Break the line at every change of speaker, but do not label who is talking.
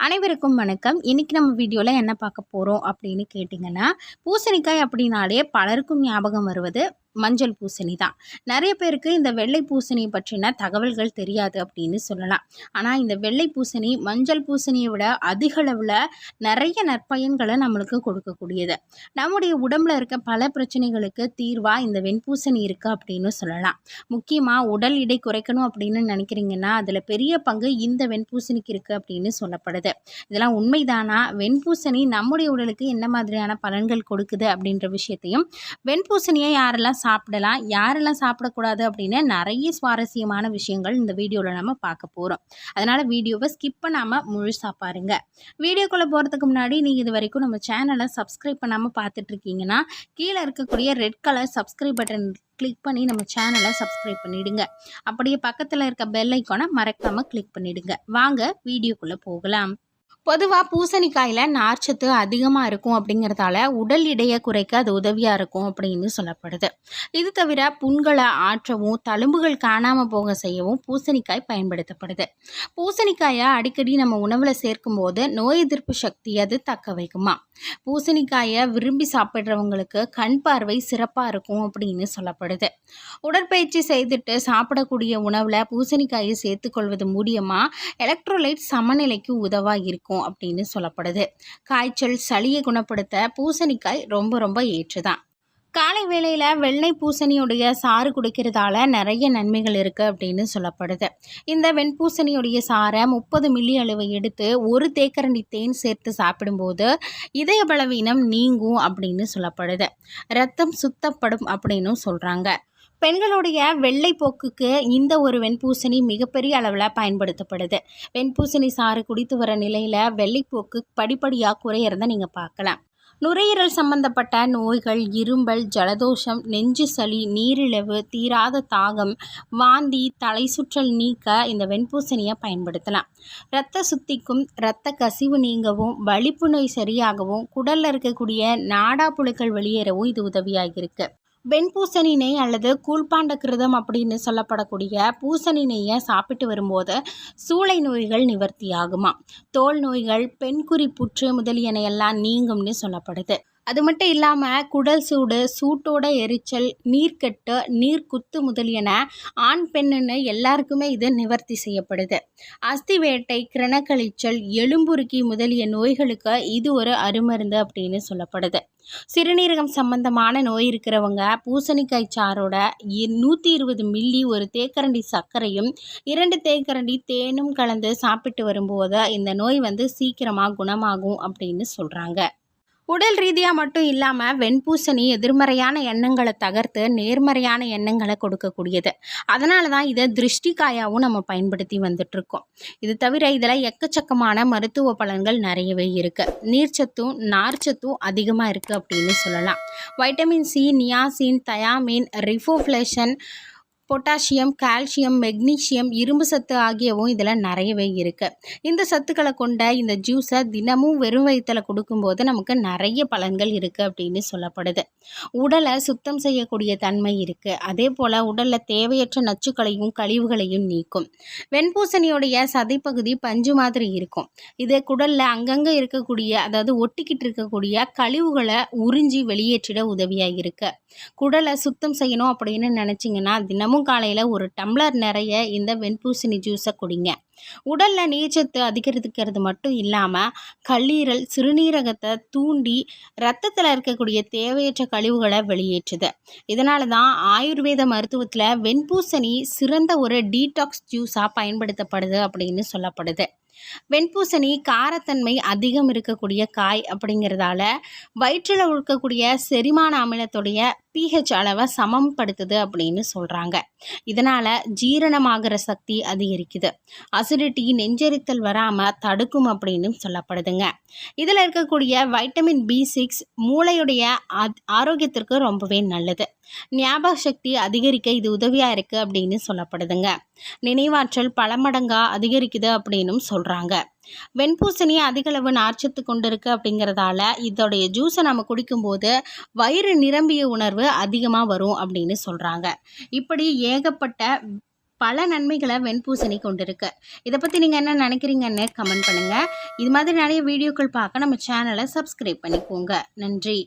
அனைவருக்கும் வணக்கம். இன்றைக்கி நம்ம வீடியோவில் என்ன பார்க்க போகிறோம் அப்படின்னு கேட்டிங்கன்னா பூசணிக்காய் அப்படின்னாலே பலருக்கும் ஞாபகம் வருவது மஞ்சள் பூசணி தான். நிறைய பேருக்கு இந்த வெள்ளை பூசணி பற்றின தகவல்கள் தெரியாது அப்படின்னு சொல்லலாம். ஆனால் இந்த வெள்ளை பூசணி மஞ்சள் பூசணியை விட அதிக அளவில் நிறைய நற்பயன்களை நம்மளுக்கு கொடுக்கக்கூடியது. நம்முடைய உடம்புல இருக்க பல பிரச்சனைகளுக்கு தீர்வாக இந்த வெண்பூசணி இருக்குது அப்படின்னு சொல்லலாம். முக்கியமாக உடல் எடை குறைக்கணும் அப்படின்னு நினைக்கிறீங்கன்னா அதில் பெரிய பங்கு இந்த வெண்பூசணிக்கு இருக்குது அப்படின்னு சொல்லப்படுது. இதெல்லாம் உண்மைதானா? வெண்பூசணி நம்முடைய உடலுக்கு என்ன மாதிரியான பலன்கள் கொடுக்குது அப்படின்ற விஷயத்தையும் வெண்பூசணியை யாரெல்லாம் சாப்பிடலாம் யாரெல்லாம் சாப்பிடக்கூடாது அப்படின்னு நிறைய சுவாரஸ்யமான விஷயங்கள் இந்த வீடியோவில் நம்ம பார்க்க போகிறோம் அதனால் வீடியோவை ஸ்கிப் பண்ணாமல் முழுசாக பாருங்கள் வீடியோக்குள்ளே போகிறதுக்கு முன்னாடி நீங்கள் இது வரைக்கும் நம்ம சேனலை சப்ஸ்கிரைப் பண்ணாமல் பார்த்துட்ருக்கீங்கன்னா கீழே இருக்கக்கூடிய red colour subscribe button click பண்ணி நம்ம சேனலை சப்ஸ்கிரைப் பண்ணிவிடுங்க அப்படியே பக்கத்தில் இருக்க பெல் ஐக்கானை மறக்காமல் கிளிக் பண்ணிவிடுங்க வாங்க வீடியோக்குள்ளே போகலாம். பொதுவாக பூசணிக்காயில் நார்ச்சத்து அதிகமாக இருக்கும் அப்படிங்கிறதால உடல் இடையை குறைக்க அது உதவியாக இருக்கும் அப்படின்னு சொல்லப்படுது. இது தவிர புண்களை ஆற்றவும் தழும்புகள் காணாமல் போக செய்யவும் பூசணிக்காய் பயன்படுத்தப்படுது. பூசணிக்காயை அடிக்கடி நம்ம உணவில் சேர்க்கும்போது நோய் எதிர்ப்பு சக்தி அது தக்க வைக்குமா? பூசணிக்காயை விரும்பி சாப்பிட்றவங்களுக்கு கண் பார்வை சிறப்பாக இருக்கும் அப்படின்னு சொல்லப்படுது. உடற்பயிற்சி செய்துட்டு சாப்பிடக்கூடிய உணவில் பூசணிக்காயை சேர்த்துக்கொள்வது மூலியமாக எலக்ட்ரோலைட் சமநிலைக்கு உதவாக இருக்கும். அப்படின்னு சொல்லப்படுது. காய்ச்சல் சளியை குணப்படுத்த பூசணிக்காய் ரொம்ப ரொம்ப ஏற்றுதான். காலை வேளையில் வெள்ளை பூசணியுடைய சாறு குடிக்கிறதால நிறைய நன்மைகள் இருக்குது அப்படின்னு சொல்லப்படுது. இந்த வெண்பூசணியுடைய சாறை முப்பது மில்லி அளவை எடுத்து ஒரு தேக்கரண்டி தேன் சேர்த்து சாப்பிடும்போது இதய பலவீனம் நீங்கும் அப்படின்னு சொல்லப்படுது. ரத்தம் சுத்தப்படும் அப்படின்னும் சொல்கிறாங்க பெண்களுடைய வெள்ளை போக்குக்கு இந்த ஒரு வெண்பூசணி மிகப்பெரிய அளவில் பயன்படுத்தப்படுது. வெண்பூசணி சாறு குடித்து வர நிலையில் வெள்ளைப்போக்கு படிப்படியாக குறையிறத நீங்கள் பார்க்கலாம். நுரையீரல் சம்பந்தப்பட்ட நோய்கள் இரும்பல் ஜலதோஷம் நெஞ்சு சளி நீரிழிவு தீராத தாகம் வாந்தி தலை சுற்றல் நீக்க இந்த வெண்பூசணியை பயன்படுத்தலாம். இரத்த சுத்திக்கும் இரத்த கசிவு நீங்கவும் வலிப்பு நோய் சரியாகவும் குடலில் இருக்கக்கூடிய நாடா புழுக்கள் வெளியேறவும் இது உதவியாக இருக்குது வெண்பூசணி நெய் அல்லது கூழ்பாண்ட கிருதம் அப்படின்னு சொல்லப்படக்கூடிய பூசணி நெய்யை சாப்பிட்டு வரும்போது சூளை நோய்கள் நிவர்த்தி ஆகுமா தோல் நோய்கள் பெண்குறி புற்று முதலியன எல்லாம் நீங்கும்னு சொல்லப்படுது. அது மட்டும் இல்லாமல் குடல் சூடு சூட்டோட எரிச்சல் நீர்க்கட்டு நீர்க்குத்து முதலியன ஆண் பெண்ணுன்னு எல்லாருக்குமே இது நிவர்த்தி செய்யப்படுது. அஸ்தி வேட்டை கிரணக்கழிச்சல் எலும்புருக்கி முதலிய நோய்களுக்கு இது ஒரு அருமருந்து அப்படின்னு சொல்லப்படுது. சிறுநீரகம் சம்பந்தமான நோய் இருக்கிறவங்க பூசணிக்காய் சாரோட நூற்றி இருபது மில்லி ஒரு தேக்கரண்டி சர்க்கரையும் இரண்டு தேக்கரண்டி தேனும் கலந்து சாப்பிட்டு வரும்போது இந்த நோய் வந்து சீக்கிரமாக குணமாகும் அப்படின்னு சொல்கிறாங்க உடல் ரீதியாக மட்டும் இல்லாமல் வெண்பூசணி எதிர்மறையான எண்ணங்களை தகர்த்து நேர்மறையான எண்ணங்களை கொடுக்கக்கூடியது. அதனால தான் இதை திருஷ்டிக்காயாகவும் நம்ம பயன்படுத்தி வந்துட்ருக்கோம் இது தவிர இதில் எக்கச்சக்கமான மருத்துவ பலன்கள் நிறையவே இருக்குது நீர்ச்சத்தும் நார்ச்சத்தும் அதிகமாக இருக்குது அப்படின்னு சொல்லலாம். Vitamin C niacin thiamine riboflavin potassium calcium magnesium இரும்பு சத்து ஆகியவும் இதில் நிறையவே இருக்குது இந்த சத்துக்களை கொண்ட இந்த ஜூஸை தினமும் வெறும் வயிற்றில் கொடுக்கும்போது நமக்கு நிறைய பலன்கள் இருக்குது அப்படின்னு சொல்லப்படுது. உடலை சுத்தம் செய்யக்கூடிய தன்மை இருக்குது அதே போல் உடலில் தேவையற்ற நச்சுக்களையும் கழிவுகளையும் நீக்கும். வெண்பூசணியோடைய சதைப்பகுதி பஞ்சு மாதிரி இருக்கும். இது குடலில் அங்கங்கே இருக்கக்கூடிய அதாவது ஒட்டிக்கிட்டு இருக்கக்கூடிய கழிவுகளை உறிஞ்சி வெளியேற்றிட உதவியாக இருக்குது குடலை சுத்தம் செய்யணும் அப்படின்னு நினச்சிங்கன்னா தினமும் தினமும் காலையில் ஒரு டம்ளர் நிறைய இந்த வெண்பூசணி ஜூஸை குடிங்க. உடலில் நீச்சத்து அதிகரிக்கிறது மட்டும் இல்லாமல் கல்லீரல் சிறுநீரகத்தை தூண்டி ரத்தத்தில் இருக்கக்கூடிய தேவையற்ற கழிவுகளை வெளியேற்றுது. இதனால தான் ஆயுர்வேத மருத்துவத்தில் வெண்பூசணி சிறந்த ஒரு டீடாக்ஸ் ஜூஸாக பயன்படுத்தப்படுது அப்படின்னு சொல்லப்படுது. வெண்பூசணி காரத்தன்மை அதிகம் இருக்கக்கூடிய காய் அப்படிங்கிறதால வயிற்றில் இருக்கக்கூடிய செரிமான அமிலத்துடைய பிஹெச் அளவை சமம்படுத்துது அப்படின்னு சொல்கிறாங்க இதனால் ஜீரணமாகிற சக்தி அதிகரிக்குது. அசிடிட்டி நெஞ்செரித்தல் வராமல் தடுக்கும் அப்படின்னு சொல்லப்படுதுங்க. இதில் இருக்கக்கூடிய வைட்டமின் பி சிக்ஸ் மூளையுடைய ஆரோக்கியத்திற்கு ரொம்பவே நல்லது. ஞாபக சக்தி அதிகரிக்க இது உதவியாக இருக்குது அப்படின்னு சொல்லப்படுதுங்க. நினைவாற்றல் பல மடங்காக அதிகரிக்குது அப்படின்னும் சொல்கிறாங்க வெண்பூசணி அதிகளவு நார்ச்சத்து கொண்டு இருக்குது அப்படிங்கிறதால இதோடைய ஜூஸை நம்ம குடிக்கும்போது வயிறு நிரம்பிய உணர்வு அதிகமாக வரும் அப்படின்னு சொல்கிறாங்க இப்படி ஏகப்பட்ட பல நன்மைகளை வெண்பூசணி கொண்டிருக்கு. இதை பற்றி நீங்கள் என்ன நினைக்கிறீங்கன்னு கமெண்ட் பண்ணுங்கள் இது மாதிரி நிறைய வீடியோக்கள் பார்க்க நம்ம சேனலை சப்ஸ்கிரைப் பண்ணிக்கோங்க. நன்றி.